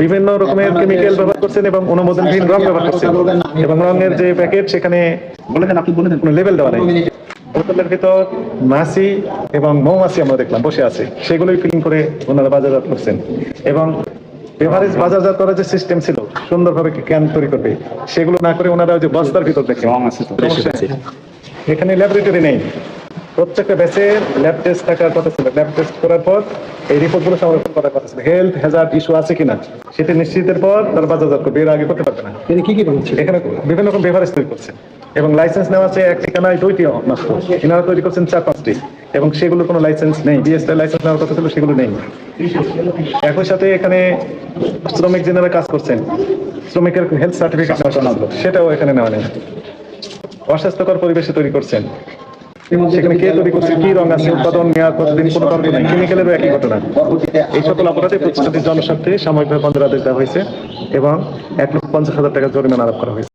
বিভিন্ন রকমের কেমিক্যাল ব্যবহার করছেন এবং অনুমোদনহীন রং ব্যবহার করছেন। এবং রঙের যে প্যাকেট সেখানে বলে দেন আপনি বলে দেন। কোনো লেভেল দেওয়া নেই। বোতলের ভিতর মাছি এবং মৌমাছি আমরা দেখলাম বসে আছে। সেগুলোই ফিলিং করে ওনারা বাজারজাত করছেন। এবং বেভারেজ বাজারজাত করার যে সিস্টেম ছিল সুন্দরভাবে ক্যান তৈরি করবে। সেগুলো না করে ওনারা ওই যে বস্তার ভিতর দেখে এখানে ল্যাবরেটরি নেই। প্রত্যেকটা ব্যাচের ল্যাব টেস্ট থাকার কথা ছিল। ল্যাব টেস্ট করার পর এই রিপোর্টগুলো সংরক্ষণ করার কথা ছিল। হেলথ হ্যাজার্ড ইস্যু আছে কিনা? সেটা নিশ্চিতের পর তার বাজারজাত করবে এর আগে করতে পারবে না। তিনি কি কি এখানে বিভিন্ন রকম তৈরি করছে। এবং লাইসেন্স নেওয়া আছে এক ঠিকানায় দুইটি মাত্র এনারা তৈরি করছেন চার পাঁচটি। এবং সেগুলো কোনো লাইসেন্স নেই। বিএসটি লাইসেন্স নেওয়ার কথা ছিল সেগুলো নেই। একই সাথে এখানে শ্রমিক যেনারা কাজ করছেন। শ্রমিকের হেলথ সার্টিফিকেট নেওয়া সেটাও এখানে নেওয়া নেই। অস্বাস্থ্যকর পরিবেশে তৈরি করছেন। সেখানে কে তৈরি করছে। কি রং আছে? উৎপাদন নেওয়ার কতদিন কোনো তর্ক নেই কেমিক্যালেরও একই ঘটনা। এই সকল অপরাধে প্রতিষ্ঠানটির জনস্বার্থে সাময়িকভাবে বন্ধের আদেশ দেওয়া হয়েছে এবং এক লক্ষ পঞ্চাশ হাজার টাকা জরিমানা আরোপ করা হয়েছে।